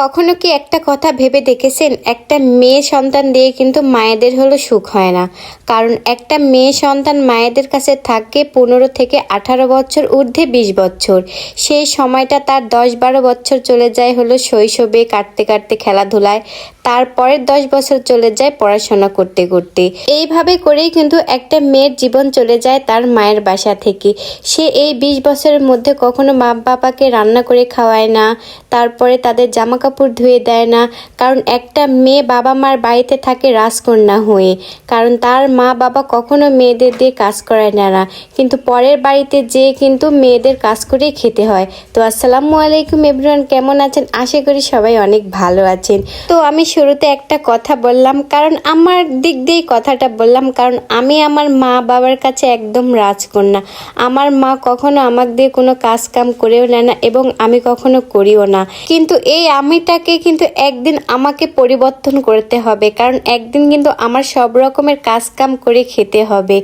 কখনো কি একটা কথা ভেবে দেখেছেন? একটা মেয়ে সন্তান দিয়ে কিন্তু মায়েদের হলো সুখ হয় না। কারণ একটা মেয়ে সন্তান মায়েদের কাছে থাকে পনেরো থেকে আঠারো বছর ঊর্ধ্বে বিশ বছর। সেই সময়টা তার দশ বারো বছর চলে যায় হলো শৈশবে কাটতে কাটতে খেলাধুলায়। তারপরের দশ বছর চলে যায় পড়াশোনা করতে করতে। এইভাবে করেই কিন্তু একটা মেয়ের জীবন চলে যায় তার মায়ের বাসা থেকে। সে এই বিশ বছরের মধ্যে কখনো মা বাবাকে রান্না করে খাওয়ায় না। তারপরে তাদের জামা কাপড় ধুয়ে দেয় না, কারণ একটা মেয়ে বাবা মার বাড়িতে থাকে রাজকন্যা হয়ে। কারণ তার মা বাবা কখনো মেয়েদের দিয়ে কাজ করায় না না কিন্তু পরের বাড়িতে যেয়ে কিন্তু মেয়েদের কাজ করেই খেতে হয়। তো আসসালামু আলাইকুম এভরিওয়ান, কেমন আছেন? আশা করি সবাই অনেক ভালো আছেন। তো আমি শুরুতে একটা কথা বললাম, কারণ আমার দিক দিয়েই কথাটা বললাম, কারণ আমি আমার মা বাবার কাছে একদম রাজকন্যা। আমার মা কখনো আমাক দিয়ে কোনো কাজ কাম করেও নেয় না এবং আমি কখনো করিও না। কিন্তু এই আমিটাকে কিন্তু একদিন আমাকে পরিবর্তন করতে হবে, কারণ একদিন কিন্তু আমার সব রকমের কাজ কাম করে খেতে হবে।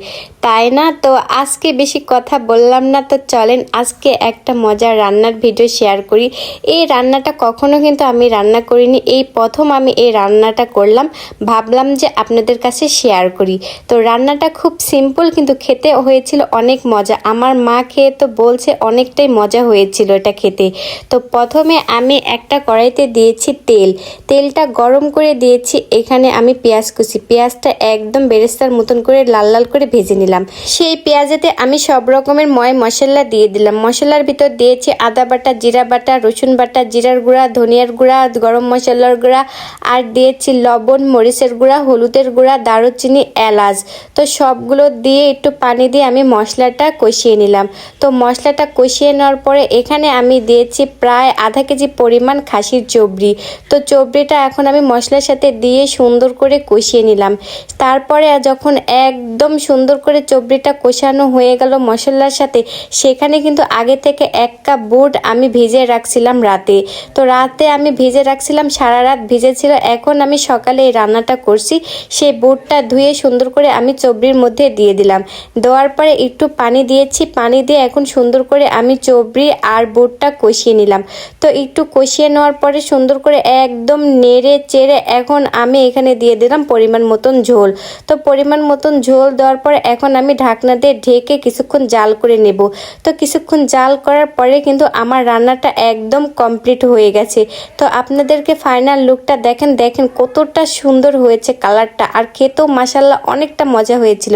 তাই না? তো আজকে বেশি কথা বললাম না, তো চলেন আজকে একটা মজার রান্নার ভিডিও শেয়ার করি। এই রান্নাটা কখনো কিন্তু আমি রান্না করিনি, এই প্রথম আমি এই রান্নাটা করলাম, ভাবলাম যে আপনাদের কাছে শেয়ার করি। তো রান্নাটা খুব সিম্পল কিন্তু খেতে হয়েছিল অনেক মজা। আমার মা খেয়ে তো বলছে অনেকটাই মজা হয়েছিল এটা খেতে। তো প্রথমে আমি একটা কড়াইতে দিয়েছি তেল। তেলটা গরম করে দিয়েছি, এখানে আমি পেঁয়াজ কুচি। পেঁয়াজটা একদম বেরেস্তার মতন করে লাল লাল করে ভেজে নিলাম। সেই পেঁয়াজেতে আমি সব রকমের ময় মশলা দিয়ে দিলাম। মশলার ভিতর দিয়েছি আদা বাটা, জিরা বাটা, রসুন বাটা, জিরার গুঁড়া, ধনিয়ার গুঁড়া, গরম মশলার গুঁড়া, আর দিয়েছি লবণ, মরিচের গুঁড়া, হলুদের গুঁড়া, দারুচিনি, এলাচ। তো সবগুলো দিয়ে একটু পানি দিয়ে আমি মশলাটা কষিয়ে নিলাম। তো মশলাটা কষিয়ে নেওয়ার পরে এখানে আমি দিয়েছি প্রায় আধা কেজি পরিমাণ খাসির চবড়ি। তো চবড়িটা এখন আমি মশলার সাথে দিয়ে সুন্দর করে কষিয়ে নিলাম। তারপরে যখন একদম সুন্দর করে চবড়িটা কষানো হয়ে গেল মশলার সাথে, সেখানে কিন্তু আগে থেকে এক কাপ বুট আমি ভিজে রাখছিলাম রাতে। তো রাতে আমি ভিজে রাখছিলাম, সারা রাত ভিজেছিল। এখন আমি সকালে এই রান্নাটা করছি। সেই বুটটা ধুয়ে সুন্দর করে আমি চবড়ির মধ্যে দিয়ে দিলাম। দেওয়ার পরে একটু পানি দিয়েছি। পানি দিয়ে এখন সুন্দর করে আমি চবড়ি আর বুটটা কষিয়ে নিলাম। তো একটু কষিয়ে নেওয়ার পরে সুন্দর করে একদম নেড়ে চেড়ে এখন আমি এখানে দিয়ে দিলাম পরিমাণ মতন ঝোল। তো পরিমাণ মতন ঝোল দেওয়ার পরে এখন আমি ঢাকনা দিয়ে ঢেকে কিছুক্ষণ জাল করে নেব। তো কিছুক্ষণ জাল করার পরে কিন্তু আমার রান্নাটা একদম কমপ্লিট হয়ে গেছে। তো আপনাদেরকে ফাইনাল লুকটা দেখেন দেখেন কতটা সুন্দর হয়েছে কালারটা। আর খেতেও মাসাল্লাহ অনেকটা মজা হয়েছিল।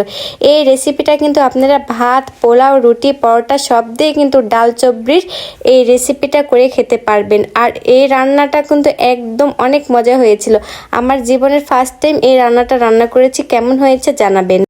এই রেসিপিটা কিন্তু আপনারা ভাত, পোলাও, রুটি, পরোটা সব দিয়ে কিন্তু ডাল চবড়ির এই রেসিপিটা করে খেতে পারবেন। আর এই রান্নাটা কিন্তু একদম অনেক মজা হয়েছিল। আমার জীবনের ফার্স্ট টাইম এই রান্নাটা রান্না করেছি, কেমন হয়েছে জানাবেন।